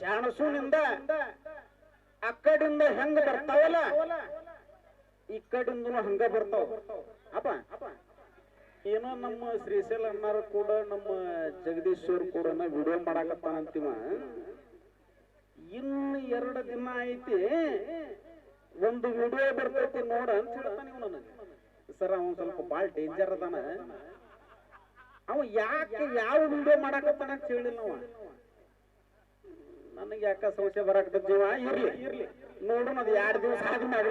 ಚಾಣಸುನಿಂದ ಆ ಕಡಿಂದ ಹೆಂಗ ಬರ್ತಾವಲ್ಲ? ಈ ಕಡಿಂದನು ಹಂಗ ಬರ್ತಾವ. ಅಪ್ಪ, ಏನೋ ನಮ್ಮ ಶ್ರೀಶೈಲ ಅಣ್ಣಾರ ಕೂಡ ನಮ್ಮ ಜಗದೀಶ್ವರ್ ಕೂಡ ವಿಡಿಯೋ ಮಾಡಾಕತ್ತಾನಂತಿವ ಇನ್ನು ಎರಡು ದಿನ ಐತಿ, ಒಂದು ವಿಡಿಯೋ ಬರ್ತೈತಿ ನೋಡ ಅಂತ ಹೇಳ್ತಾನೆ ಸರ್, ಅವನ್ ಸ್ವಲ್ಪ ಬಾಳ್ ಡೇಂಜರ್ ಅದಾನ. ಅವ ಯಾಕೆ ಯಾವ ವಿಡಿಯೋ ಮಾಡಾಕತ್ತಾನ ಅಂತ ಹೇಳಿಲ್ಲ ನನಗೆ ಯಾಕ ಸಮಸ್ಯೆ ಬರಾಕತ್ತ ಜೀವ? ಇರ್ಲಿ. ಇರ್ಲಿ ನೋಡೋಣ ಅದು ಎರಡು ದಿವಸ ಆದ್ಮೇಲೆ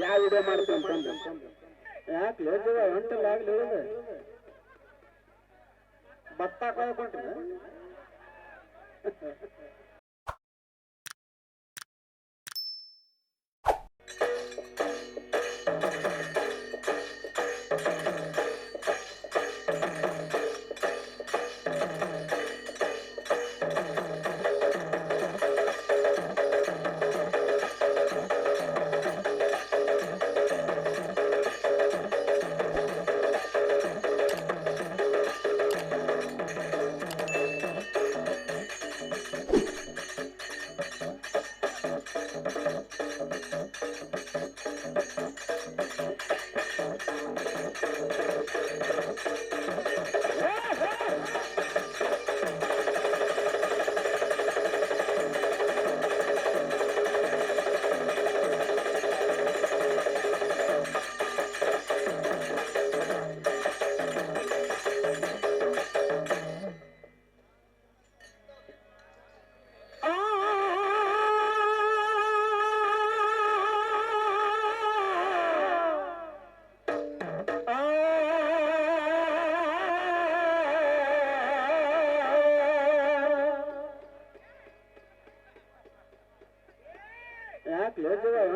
ಯಾವ ವಿಡಿಯೋ ಮಾಡ್ತೀವಿ ಯಾಕೆ ಜೀವ ಹೊಂಟಲ್ಲ ಆಗ್ಲಿ ಭತ್ತ ಕೊಯ್ಕೊಂಡ್ರಿ?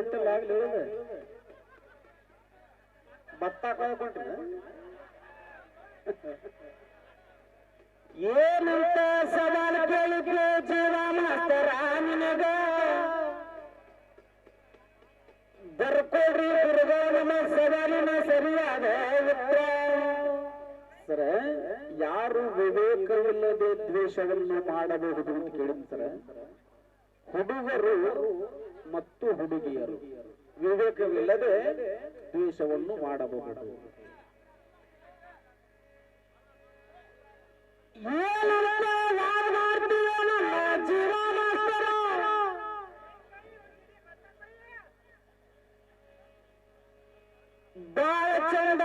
ಲೋ ಜೀವ ಹೊಂಟಲ್ಲ ಆಗ್ಲಿ ಹೇಳುದು ಭತ್ತ ಕಳ್ಕೊಂಡ್ರಿ ಏನಂತ ಸವಾಲ್ ಕೇಳಿದ್ರು ಜೀವ ಮಾಸ್ತರ ನಿನಗ? ಬರ್ಕೊಡ್ರಿ ನಮ್ಮ ಸವಾಲಿನ ಸರಿಯಾದ ಉತ್ತರ. ಸರ, ಯಾರು ವಿವೇಕವಿಲ್ಲದೆ ದ್ವೇಷವನ್ನು ಮಾಡಬಹುದು ಅಂತ ಕೇಳಿದ್ ಸರ? ಹುಡುಗರು ಮತ್ತು ಹುಡುಗಿಯರು ವಿವೇಕವಿಲ್ಲದೆ ದ್ವೇಷವನ್ನು ಮಾಡಬಹುದು? ಬಾಳ ಚಂದ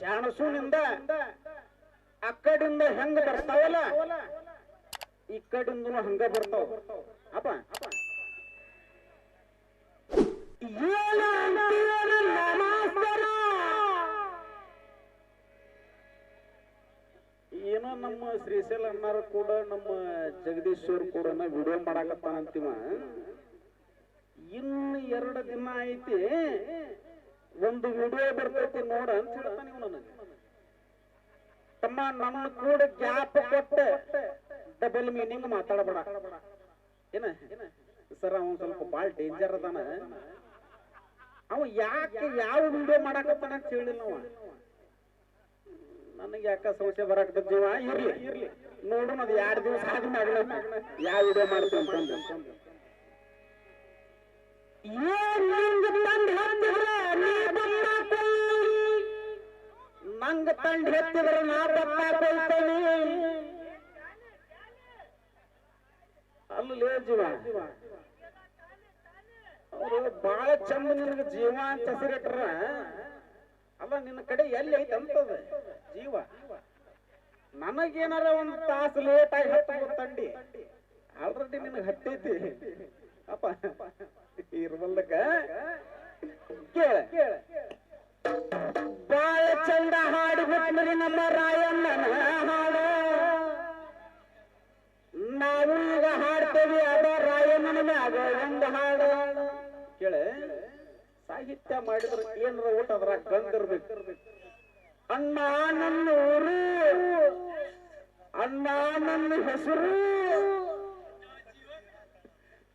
ಚಾಣಸುನಿಂದ ಆ ಕಡಿಂದ ಹೆಂಗ ಬರ್ತಾವಲ್ಲ? ಈ ಕಡಿಂದನು ಹಂಗ ಬರ್ತಾವ. ಅಪ್ಪ. ಏನು ನಮ್ಮ ಶ್ರೀಶೈಲ ಅಣ್ಣಾರು ಕೂಡ ನಮ್ಮ ಜಗದೀಶ್ವರ್ ಕೂಡ ವಿಡಿಯೋ ಮಾಡಾಕತ್ತಾನಂತಿವ. ಇನ್ನು ಎರಡು ದಿನ ಐತಿ ಒಂದು ವಿಡಿಯೋ ಬರ್ತೈತಿ ನೋಡ ಅಂತ ಹೇಳ್ತಾನೆ ಇವ್ ನನಗೆ. ತಮ್ಮ ನನ್ನ ಕೂಡ ಗ್ಯಾಪ್ ಕೊಟ್ಟ ಡಬಲ್ ಮೀನಿಂಗ್ ಮಾತಾಡಬೇಡ. ಏನ? ಸರ್, ಅವನ್ ಸ್ವಲ್ಪ ಬಾಳ್ ಡೇಂಜರ್ ಅದಾನ. ಅವ ಯಾಕೆ ಯಾವ ವಿಡಿಯೋ ಮಾಡಾಕತ್ತಾನ ಅಂತ ಹೇಳಿಲ್ಲ ಅವ. ನನಗೆ ಯಾಕ ಸಂಶಯ ಬರಾಕತ್ತ ಜೀವ? ಇರ್ಲಿ. ಇರ್ಲಿ ನೋಡೋಣ ಅದು ಎರಡು ದಿವಸ ಆದ್ಮೇಲೆ ಯಾವ ವಿಡಿಯೋ ಮಾಡ್ತೀನಿ ಅಂತಂದು. ಏನ್ ಹತ್ತಿದ್ರ ನೀ. ನಂಗ್ ತಂಡ ಹೆತ್ತಿದ್ರೆ ನಾ ಬತ್ತ ಕೊಯ್ತೇನೆ ಅಲ್ಲೇ ಜೀವ. ಅವರು ಬಹಳ ಚಂದ ನಿನಗೆ ಜೀವ ಅಂತ ಹೆಸರಿಟ್ರ ಅಲ್ಲ, ನಿನ್ನ ಕಡೆ ಎಲ್ಲಿ ಐತೆ ಅಂತದ? ಜೀವ. ನನಗೇನಾರ ಒಂದು ತಾಸು ಲೇಟ್ ಆಗಿ ಹತ್ತ ತಂಡಿ. ಆಲ್ರೆಡಿ ನಿನಗೆ ಹಟ್ಟೈತಿ ಅಪ್ಪ ಇರ್ಬಲ್ದಕ್ಕ ಕೇಳ. ಬಾಳ ಚಂದ ಹಾಡಿ ಬಿಟ್ರಿ ನಮ್ಮ ರಾಯಣ್ಣನ ಹಾಡ ನಾವು ಈಗ ಹಾಡ್ತೇವಿ ಅದ ರಾಯಣ್ಣನ ಮ್ಯಾಗ ಒಂದು ಹಾಡು ಕೇಳ ಸಾಹಿತ್ಯ ಮಾಡಿದ್ರ ಏನ್ರ ಊಟ ಅದ್ರ ಗಂದಿರ್ಬೇಕು ಅಣ್ಣ ನನ್ನ ಊರು ಅಣ್ಣ ನನ್ನ ಹೆಸರು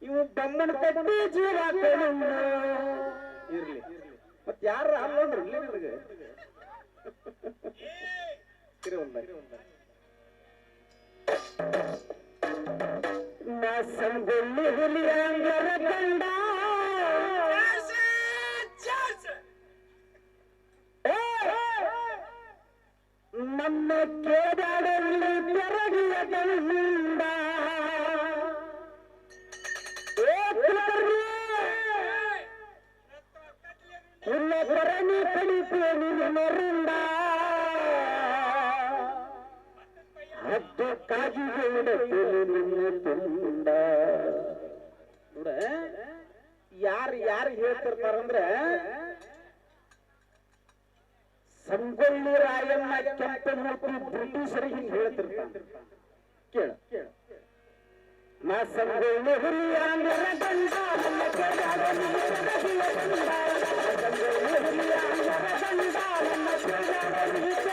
ಇವು ಬಮ್ಮನ ಕಟ್ಟಿ ಜೀವ ಕಣಣ್ಣ. ಇರ್ಲಿ ಮತ್ ಯಾರ ಅಲ್ಲೊಂದ್ರಿ ನಿನಗೆ ಇರಿ ಒಂದ್ minute. ನಾ ಸಂಗೊಳ್ಳಿ ಹುಲಿಯಾಂಗರ ಕಂಡ ಯಾರು ಯಾರು ಹೇಳ್ತಿರ್ತಾರಂದ್ರೆ ಸಂಗೊಳ್ಳಿ ರಾಯಣ್ಣ ಕೆಂಪಮೂರ್ತಿ ಬ್ರಿಟಿಷರಿಗೆ ಹಿಂಗೆ ಹೇಳ್ತಿರ್ತಾನೆ. ಕೇಳ. ಗಂಡ ನನ್ನ ನನ್ನ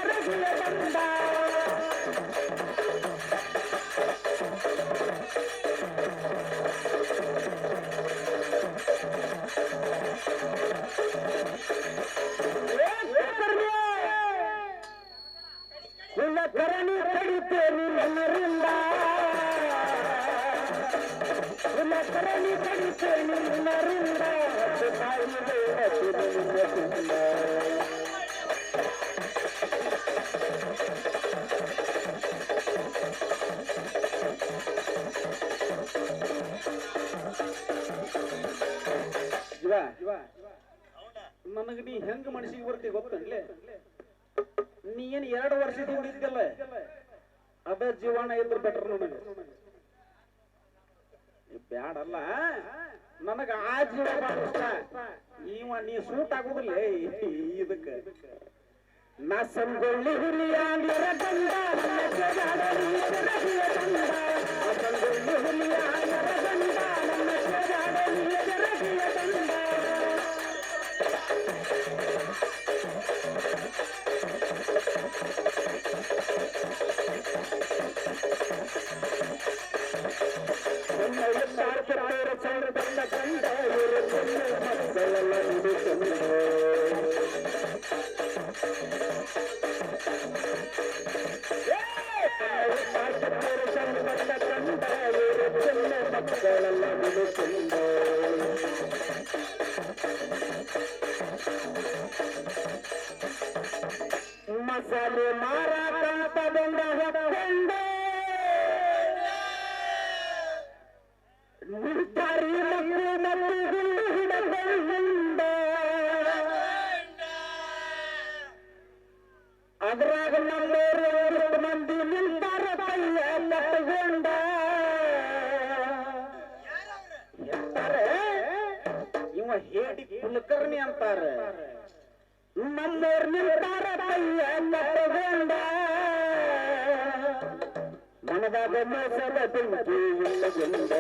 ನನಗೆ ನೀ ಹೆಂಗ್ ಮನಸ್ಸಿಗೆ ಬರ್ತಿ ಗೊತ್ತನ್ಲೆ? ನೀ ಏನ್ ಎರಡು ವರ್ಷದ ಉಳಿದ್ಯಲ್ಲ ಅದ ಜೀವನ ಇದ್ರ ಬೆಟರ್ ನನಗೆ. ಬ್ಯಾಡಲ್ಲ. ನನಗ ಆ ಜೀವ ಬಹಳ ಇಷ್ಟ. ಇವ ನೀ ಸೂಟ್ ಆಗುದಿಲ್ಲ. ಇದಕ್ಕೆ. ನಾ ಸಂಗೊಳ್ಳಿ ಹುಲಿಯಾಂಗಿರ ಮಸಾಲೆ ಮಾರಾಟ ಬಂದ ಹೊತ್ತಂಡೆ ನಿಂತಾರಿ ಮಕ್ಕಳು ಮತ್ತು ಗುಂಡು ಹಿಡಕೊಂಡ ಅದ್ರಾಗ ನಮ್ಮೂರು ಎರಡು ಮಂದಿ ನಿಂತಾರ ಕೈಯ ಕಟ್ಟಗೊಂಡ ಎಂತಾರೆ ಇವ ಹೇಡಿ ಕುಲಕರ್ಣಿ ಅಂತಾರ ನಮ್ಮೂರ್ ನಿಂತಾರ ಕೈಯ ತಗೊಂಡ ನನಗಾದ ಮೋಸದ ಬೆಂಕಿ ಇಲ್ಲಗೊಂಡ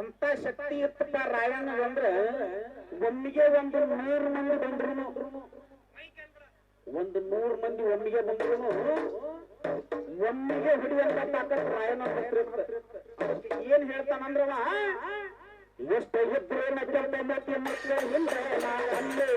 ಎಂತ ಶಕ್ತಿ ಇತ್ತಪ್ಪ ರಾಯಣ್ಣ ಅಂದ್ರ ಒಮ್ಮಿಗೆ ಒಂದು ನೂರು ಮಂದಿ ಬಂದ್ರು. ಒಂದು ನೂರು ಮಂದಿ ಒಮ್ಮಿಗೆ ಬಂದ್ರು ಒಮ್ಮಿಗೆ ಹಿಡಿಯುವಂತ ತಾಕತ್ ರಾಯನ ಏನ್ ಹೇಳ್ತಾನಂದ್ರವ ಎಷ್ಟು ಇದ್ರೇನ ಕೆಂಪ ಮತ್ತೆ ಮಕ್ಕಳ ಹಿಂದೆ ನಾ ಅಲ್ಲೇ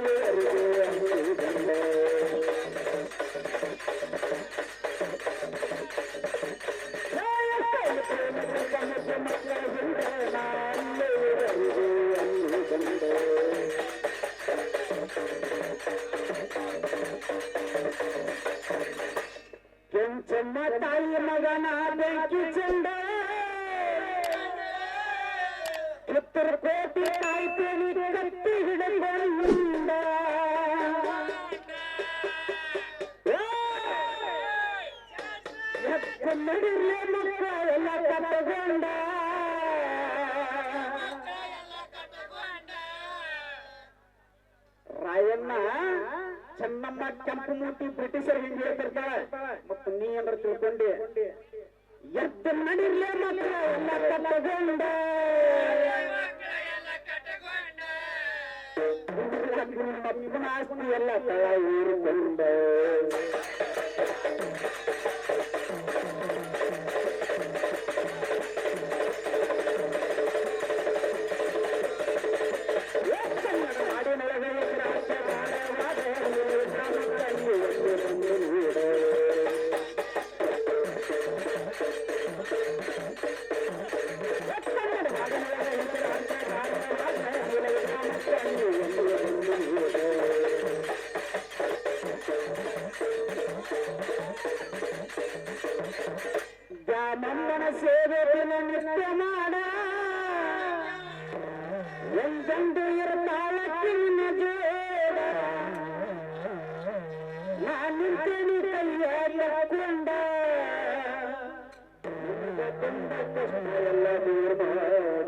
ಎಲ್ಲ ಕಟ್ಟಗೊಂಡ ರಾಯಣ್ಣ ಚೆನ್ನಮ್ಮ ಕೆಂಪು ಮೂತಿ ಬ್ರಿಟಿಷರ್ ಹಿಂಗ್ ಹೇಳ್ತಿರ್ತಾಳೆ. ಮತ್ತು ನೀ ಏನಾರ ತಿಳ್ಕೊಂಡಿ. ಎದ್ದು ನಡಿರ್ಲೇ ಮಾತ್ರ ಎಲ್ಲ ಕಟ್ಟಗೊಂಡ. ಆಸ್ತಿ ಎಲ್ಲ ತಳ ಊರುಕೊಂಡ ದ್ಯಾಮಮ್ಮನ ಸೇವೆ ದಿನ ನಿತ್ಯ ಮಾಡ ಒಂದೊಂದು ಇರತಾಳ ಕಿನ್ನ ಜೋಡ ನಾನು ತಿಳಿ ಕೈಯ ಕೊಂಡ ತುಂಬ ಕಷ್ಟ ಎಲ್ಲ ದೂರ ಮಾಡ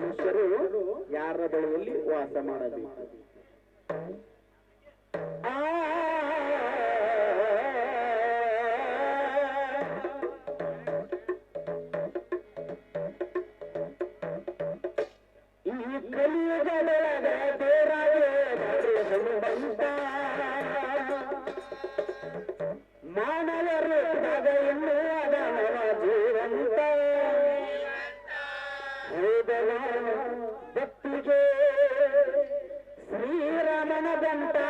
ಮನುಷ್ಯರು ಯಾರ ಬಳಿಯಲ್ಲಿ ವಾಸ ಮಾಡಬೇಕು? Santa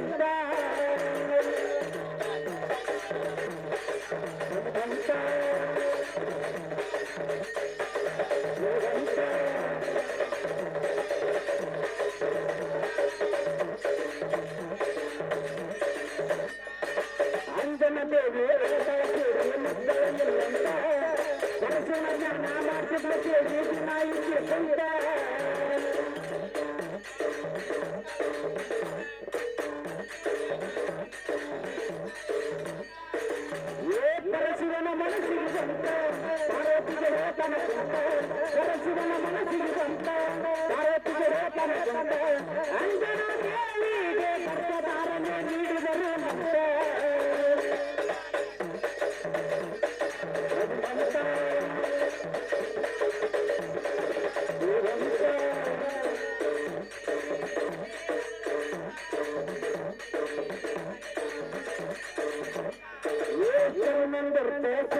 மனசில் வந்த மனசில் வந்த மரத்தில் வந்த அந்த